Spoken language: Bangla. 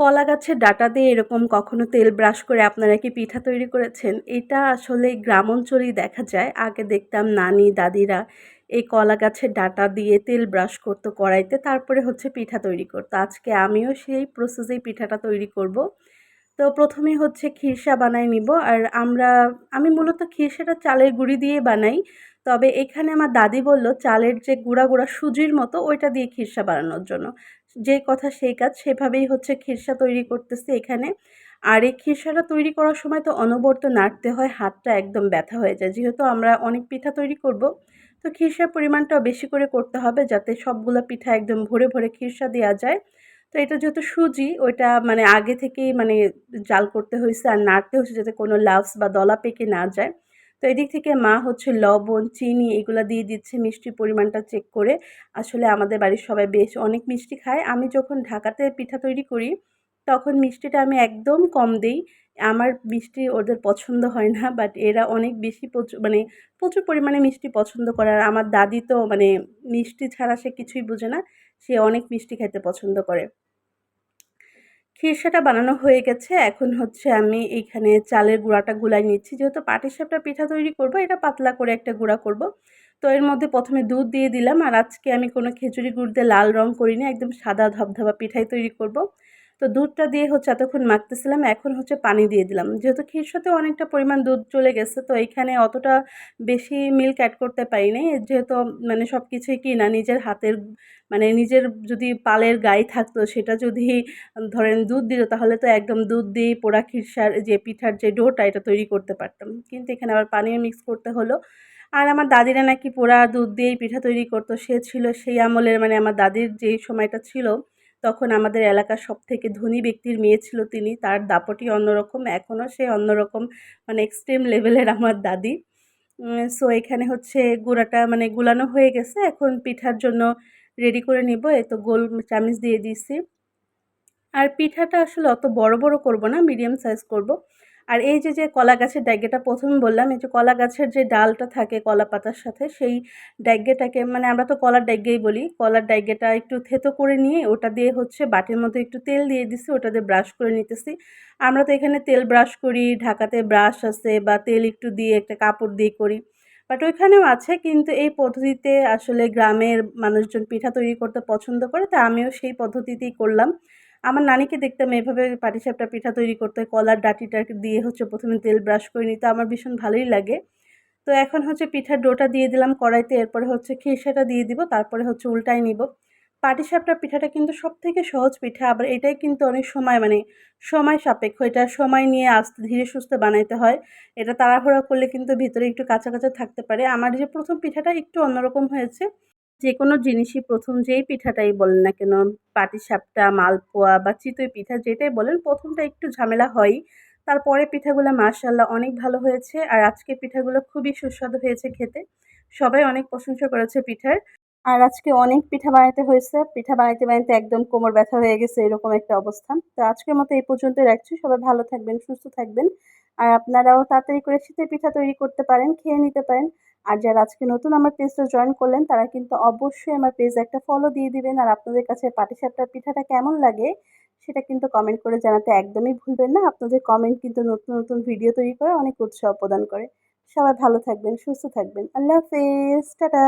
কলা গাছের ডাটা দিয়ে এরকম কখনো তেল ব্রাশ করে আপনারা কি পিঠা তৈরি করেছেন? এটা আসলে গ্রাম অঞ্চলেই দেখা যায়। আগে দেখতাম নানি, দাদিরা এই কলা গাছের ডাঁটা দিয়ে তেল ব্রাশ করতো কড়াইতে, তারপরে হচ্ছে পিঠা তৈরি করতো। আজকে আমিও সেই প্রসেসেই পিঠাটা তৈরি করব। তো প্রথমে হচ্ছে খিরসা বানাই নিব আর আমরা, আমি মূলত খিরসাটা চালের গুঁড়ি দিয়ে বানাই। তবে এখানে আমার দাদি বলল, চালের যে গুঁড়া গুঁড়া সুজির মতো, ওইটা দিয়ে খিরসা বানানোর জন্য। যে কথা সেই কাজ সেভাবেই হচ্ছে খিরসা তৈরি করতেছি এখানে। আর এই খিরসাটা তৈরি করার সময় তো অনবরত নাড়তে হয়, হাতটা একদম ব্যথা হয়ে যায়। যেহেতু আমরা অনেক পিঠা তৈরি করব, তো খিরসার পরিমাণটাও বেশি করে করতে হবে যাতে সবগুলো পিঠা একদম ভরে ভরে খিরসা দেওয়া যায়। তো এটা যেহেতু সুজি, ওইটা মানে আগে থেকেই মানে জাল করতে হয়েছে আর নাড়তে হয়েছে যাতে কোনো লাভস বা দলা পেকে না যায়। তো এদিক থেকে মা হচ্ছে লবণ, চিনি এগুলো দিয়ে দিচ্ছে, মিষ্টির পরিমাণটা চেক করে। আসলে আমাদের বাড়ির সবাই বেশ অনেক মিষ্টি খায়। আমি যখন ঢাকাতে পিঠা তৈরি করি, তখন মিষ্টিটা আমি একদম কম দিই। আমার মিষ্টি ওদের পছন্দ হয় না বাট এরা অনেক বেশি প্রচুর মানে প্রচুর পরিমাণে মিষ্টি পছন্দ করে। আর আমার দাদি তো মানে মিষ্টি ছাড়া সে কিছুই বোঝে না, সে অনেক মিষ্টি খেতে পছন্দ করে। খিরসাটা বানানো হয়ে গেছে। এখন হচ্ছে আমি এইখানে চালের গুঁড়াটা গুলাই নিচ্ছি। যেহেতু পাটিসাপটা পিঠা তৈরি করব, এটা পাতলা করে একটা গুঁড়া করব। তো এর মধ্যে প্রথমে দুধ দিয়ে দিলাম। আর আজকে আমি কোনো খিচুড়ি গুড় দিয়ে লাল রং করিনি, একদম সাদা ধবধবা পিঠাই তৈরি করব। তো দুধটা দিয়ে হচ্ছে এতক্ষণ মাখতেছিলাম, এখন হচ্ছে পানি দিয়ে দিলাম। যেহেতু ক্ষীর সাথে অনেকটা পরিমাণ দুধ চলে গেছে, তো এইখানে অতটা বেশি মিল্ক অ্যাড করতে পারিনি। যেহেতু মানে সব কিছুই কি না, নিজের হাতের মানে নিজের যদি পালের গায়ে থাকতো, সেটা যদি ধরেন দুধ দিত, তাহলে তো একদম দুধ দিয়ে পোড়া খিরসার যে পিঠার যে ডোটা, এটা তৈরি করতে পারতাম। কিন্তু এখানে আবার পানিও মিক্স করতে হলো। আর আমার দাদিরা নাকি পোড়া দুধ দিয়েই পিঠা তৈরি করতো, সে ছিল সেই আমলের মানে আমার দাদির যেই সময়টা ছিল তখন আমাদের এলাকার সব থেকে ধনী ব্যক্তির মেয়ে ছিল তিনি। তার দাপটি অন্যরকম, এখনও সে অন্যরকম মানে এক্সট্রিম লেভেলের আমার দাদি। সো এখানে হচ্ছে গুঁড়াটা মানে গুলানো হয়ে গেছে, এখন পিঠার জন্য রেডি করে নিব। এ তো গোল চামিচ দিয়ে দিয়েছি। আর পিঠাটা আসলে অত বড় বড় করব না মিডিয়াম সাইজ করব। আর এই যে যে কলা গাছের ডাইগেটা প্রথমে বললাম, এই যে কলা গাছের যে ডালটা থাকে কলা পাতার সাথে, সেই ডাইগেটাকে মানে আমরা তো কলার ডাইগেই বলি, কলার ডাইগেটা একটু থেতো করে নিয়ে ওটা দিয়ে হচ্ছে বাটির মধ্যে একটু তেল দিয়ে দিছি, ওটা দিয়ে ব্রাশ করে নিতেছি। আমরা তো এখানে তেল ব্রাশ করি, ঢাকাতে ব্রাশ আছে বা তেল একটু দিয়ে একটা কাপড় দিয়ে করি। বাট ওইখানেও আছে, কিন্তু এই পদ্ধতিতে আসলে গ্রামের মানুষজন পিঠা তৈরি করতে পছন্দ করে, তা আমিও সেই পদ্ধতিতেই করলাম। আমার নানিকে দেখতাম এভাবে পাটিসাপটা পিঠা তৈরি করতে, কলার ডাটিটা দিয়ে হচ্ছে প্রথমে তেল ব্রাশ করে নিতে, আমার ভীষণ ভালোই লাগে। তো এখন হচ্ছে পিঠার ডোটা দিয়ে দিলাম কড়াইতে, এরপরে হচ্ছে খিরসাটা দিয়ে দিব, তারপরে হচ্ছে উল্টাই নিব। পাটিসাপটা পিঠাটা কিন্তু সব থেকে সহজ পিঠা, আবার এটাই কিন্তু অনেক সময় মানে সময় সাপেক্ষ, এটা সময় নিয়ে আস্তে ধীরে সুস্থে বানাইতে হয়। এটা তাড়াহুড়া করলে কিন্তু ভিতরে একটু কাঁচা কাঁচা থাকতে পারে। আমার যে প্রথম পিঠাটা একটু অন্যরকম হয়েছে। যে কোনো জিনিসই প্রথম যেই পিঠাটাই বলেন না কেন, পাটিসাপটা, মালপোয়া বা চিতই পিঠা যেটাই বলেন, প্রথমটা একটু ঝামেলা হয় তারপরে পিঠাগুলো মার্শাল্লাহ অনেক ভালো হয়েছে আর আজকে পিঠাগুলো খুবই সুস্বাদু হয়েছে খেতে। সবাই অনেক প্রশংসা করেছে পিঠার। আর আজকে অনেক পিঠা বানাতে হয়েছে। পিঠা বানাইতে বানাইতে একদম কোমর ব্যথা হয়ে গেছে, এরকম একটা অবস্থা। তো আজকের মতো এই পর্যন্ত রাখছি। সবাই ভালো থাকবেন, সুস্থ থাকবেন। আর আপনারাও তাড়াতাড়ি করে শীতের পিঠা তৈরি করতে পারেন, খেয়ে নিতে পারেন। আর যারা আজকে নতুন আমার পেজটা জয়েন করলেন, তারা কিন্তু অবশ্যই আমার পেজ একটা ফলো দিয়ে দিবেন। আর আপনাদের কাছে পাটিসাপটার পিঠাটা কেমন লাগে, সেটা কিন্তু কমেন্ট করে জানাতে একদমই ভুলবেন না। আপনাদের কমেন্ট কিন্তু নতুন নতুন ভিডিও তৈরি করে অনেক উৎসাহ প্রদান করে। সবাই ভালো থাকবেন, সুস্থ থাকবেন। আল্লাহ হাফেজ। টাটা।